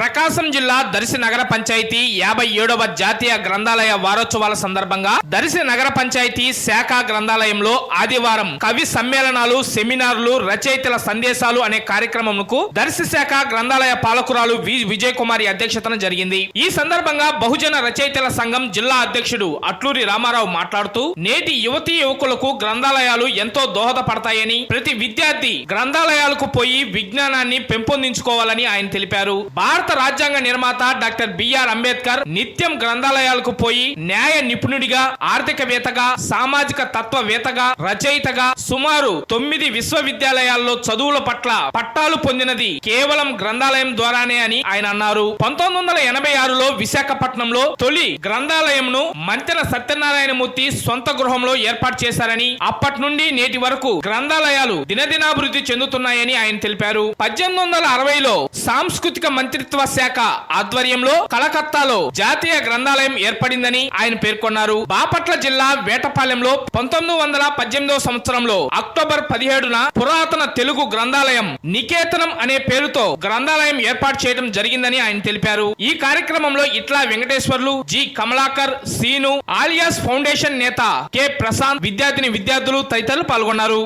ప్రకాశం జిల్లా దర్శి నగర పంచాయతీ యాభై ఏడవ జాతీయ గ్రంథాలయ వారోత్సవాల సందర్భంగా దర్శి నగర పంచాయతీ శాఖ గ్రంథాలయంలో ఆదివారం కవి సమ్మేళనాలు సెమినార్లు రచయితల సందేశాలు అనే కార్యక్రమంకు దర్శి శాఖ గ్రంథాలయ పాలకురాలు వి విజయ్ కుమారి అధ్యక్షతన జరిగింది. ఈ సందర్భంగా బహుజన రచయితల సంఘం జిల్లా అధ్యక్షుడు అట్లూరి రామారావు మాట్లాడుతూ నేటి యువతీ యువకులకు గ్రంథాలయాలు ఎంతో దోహదపడతాయని ప్రతి విద్యార్థి గ్రంథాలయాలకు పోయి విజ్ఞానాన్ని పెంపొందించుకోవాలని ఆయన తెలిపారు. భారత రాజ్యాంగ నిర్మాత డాక్టర్ బిఆర్ అంబేద్కర్ నిత్యం గ్రంథాలయాలకు పోయి న్యాయ నిపుణుడిగా ఆర్థికవేత్తగా సామాజిక తత్వవేత్తగా రచయితగా సుమారు తొమ్మిది విశ్వవిద్యాలయాల్లో చదువుల పట్ల పట్టాలు పొందినది కేవలం గ్రంథాలయం ద్వారానే అని ఆయన అన్నారు. పంతొమ్మిది వందల ఎనభై ఆరులో విశాఖపట్నంలో తొలి గ్రంథాలయంను మంతెన సత్యనారాయణమూర్తి సొంత గృహంలో ఏర్పాటు చేశారని అప్పటి నుండి నేటి వరకు గ్రంథాలయాలు దినదినాభివృద్ధి చెందుతున్నాయని ఆయన తెలిపారు. పద్దెనిమిది వందల అరవైలో సాంస్కృతిక మంత్రిత్వ శాఖ ఆధ్వర్యంలో కలకత్తాలో జాతీయ గ్రంథాలయం ఏర్పడిందని ఆయన పేర్కొన్నారు. బాపట్ల జిల్లా వేటపాలెంలో పంతొమ్మిది వందల పద్దెనిమిదవ సంవత్సరంలో అక్టోబర్ పదిహేడున పురాతన తెలుగు గ్రంథాలయం నికేతనం అనే పేరుతో గ్రంథాలయం ఏర్పాటు చేయడం జరిగిందని ఆయన తెలిపారు. ఈ కార్యక్రమంలో ఇట్లా Venkateswarlu G Kamalakar Seenu alias foundation నేత కె ప్రశాంత్ విద్యార్థిని విద్యార్థులు తదితరులు పాల్గొన్నారు.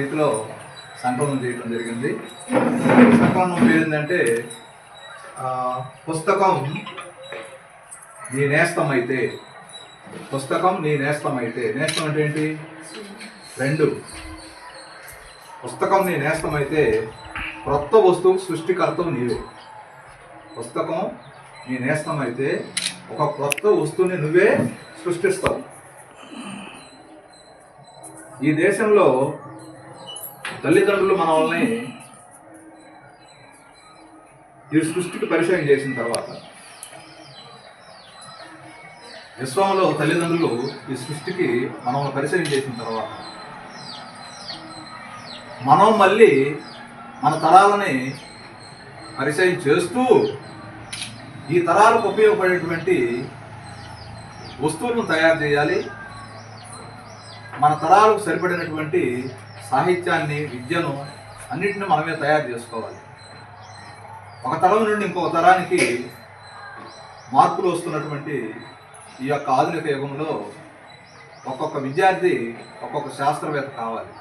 రీతిలో సంకలనం చేయడం జరిగింది. సంకలనం పేరు ఏంటంటే పుస్తకం నీ నేస్తం అయితే పుస్తకం నీ నేస్తం అయితే. నేస్తం అంటే ఏంటి? రెండు. పుస్తకం నీ నేస్తం అయితే క్రొత్త వస్తువు సృష్టికర్తం నీవే. పుస్తకం నీ నేస్తం అయితే ఒక క్రొత్త వస్తువుని నువ్వే సృష్టిస్తావు. ఈ దేశంలో తల్లిదండ్రులు మనల్ని ఈ సృష్టికి పరిచయం చేసిన తర్వాత విశ్వంలో తల్లిదండ్రులు ఈ సృష్టికి మనల్ని పరిచయం చేసిన తర్వాత మనం మళ్ళీ మన తరాలని పరిచయం చేస్తూ ఈ తరాలకు ఉపయోగపడేటువంటి వస్తువులను తయారు చేయాలి మన తరాలకు సరిపడినటువంటి సాహిత్యాన్ని విద్యను అన్నిటిని మనమే తయారు చేసుకోవాలి. ఒక తరం నుండి ఇంకొక తరానికి మార్పులు వస్తున్నటువంటి ఈ యొక్క ఆధునిక యుగంలో ఒక్కొక్క విద్యార్థి ఒక్కొక్క శాస్త్రవేత్త కావాలి.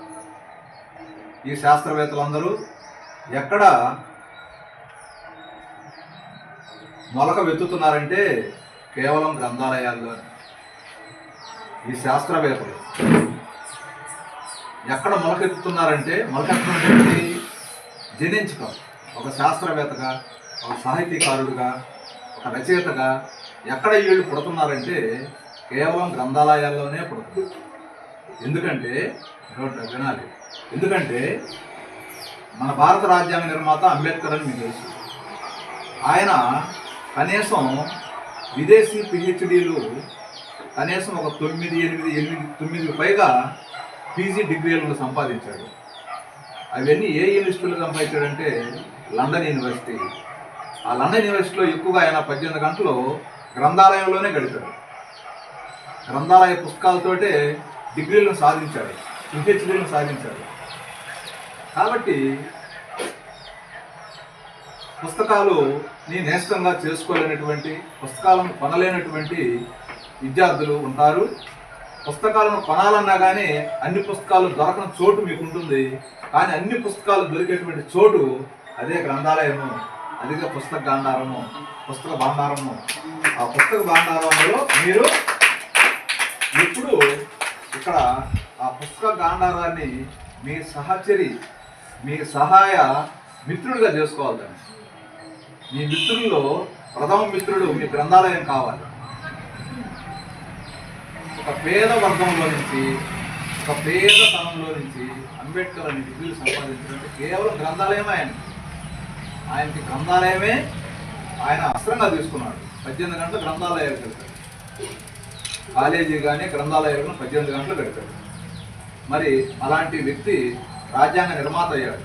ఈ శాస్త్రవేత్తలందరూ ఎక్కడ మొలక వెతుతున్నారంటే కేవలం గ్రంథాలయాల్లో ఈ శాస్త్రవేత్తలు. ఎక్కడ మొలకెత్తుతున్నారంటే మొలకెత్తడం జనించుకో జనించడం ఒక శాస్త్రవేత్తగా ఒక సాహితీకారుడుగా ఒక రచయితగా ఎక్కడ వీళ్ళు పుడుతున్నారంటే కేవలం గ్రంథాలయాల్లోనే పుడుతున్నారు. ఎందుకంటే వినాలి. ఎందుకంటే మన భారత రాజ్యాంగ నిర్మాత అంబేద్కర్ అని మీకు తెలుసు. ఆయన కనీసం విదేశీ పిహెచ్డీలు కనీసం ఒక తొమ్మిది ఎనిమిది ఎనిమిది తొమ్మిది పైగా పీజీ డిగ్రీలను సంపాదించాడు. అవన్నీ ఏ యూనివర్సిటీలో సంపాదించాడంటే లండన్ యూనివర్సిటీ. ఆ లండన్ యూనివర్సిటీలో ఎక్కువగా ఆయన పద్దెనిమిది గంటలు గ్రంథాలయంలోనే గడిపాడు. గ్రంథాలయ పుస్తకాలతోటే డిగ్రీలను సాధించాడు పిహెచ్డీలను సాధించాడు. కాబట్టి పుస్తకాలు నీ నేస్తంగా చేసుకోలేనటువంటి పుస్తకాలను కొనలేనటువంటి విద్యార్థులు ఉంటారు. పుస్తకాలను కొనాలన్నా కానీ అన్ని పుస్తకాలు దొరకని చోటు మీకు ఉంటుంది కానీ అన్ని పుస్తకాలు దొరికేటువంటి చోటు అదే గ్రంథాలయము అదే పుస్తక గాంధారము పుస్తక భాండారము. ఆ పుస్తక భాండారంలో మీరు ఇప్పుడు ఇక్కడ ఆ పుస్తక గాంధారాన్ని మీ సహచరి మీ సహాయ మిత్రుడిగా చేసుకోవాలి దాన్ని. మీ మిత్రుల్లో ప్రథమ మిత్రుడు మీ గ్రంథాలయం కావాలి. ఒక పేద వర్గంలో నుంచి ఒక పేద తనంలో నుంచి అంబేద్కర్ అనే డిగ్రీలు సంపాదించినట్టు కేవలం గ్రంథాలయమే ఆయన. ఆయనకి గ్రంథాలయమే ఆయన అస్త్రంగా తీసుకున్నాడు. పద్దెనిమిది గంటలు గ్రంథాలయాలు గడిపాడు కాలేజీ కానీ గ్రంథాలయాలను పద్దెనిమిది గంటలు గడిపాడు మరి అలాంటి వ్యక్తి రాజ్యాంగ నిర్మాత అయ్యాడు.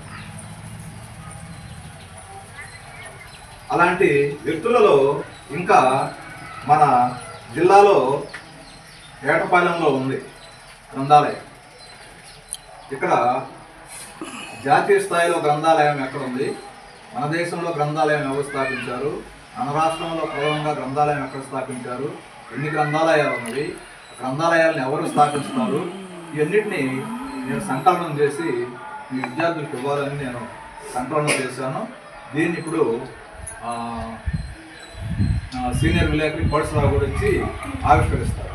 అలాంటి వ్యక్తులలో ఇంకా మన జిల్లాలో ఏటపాలెంలో ఉంది. గ్రంథాలయం. ఇక్కడ జాతీయ స్థాయిలో గ్రంథాలయం ఎక్కడ ఉంది? మన దేశంలో గ్రంథాలయం ఎవరు స్థాపించారు? మన రాష్ట్రంలో ప్రధానంగా గ్రంథాలయం ఎక్కడ స్థాపించారు? ఎన్ని గ్రంథాలయాలు ఉన్నవి? గ్రంథాలయాలను ఎవరు స్థాపిస్తున్నారు ఇవన్నిటిని నేను సంకలనం చేసి మీ విద్యార్థులకు ఇవ్వాలని నేను సంకలనం చేశాను. దీన్ని ఇప్పుడు సీనియర్ విలేకరి కోటసరావు గురించి ఆవిష్కరిస్తారు.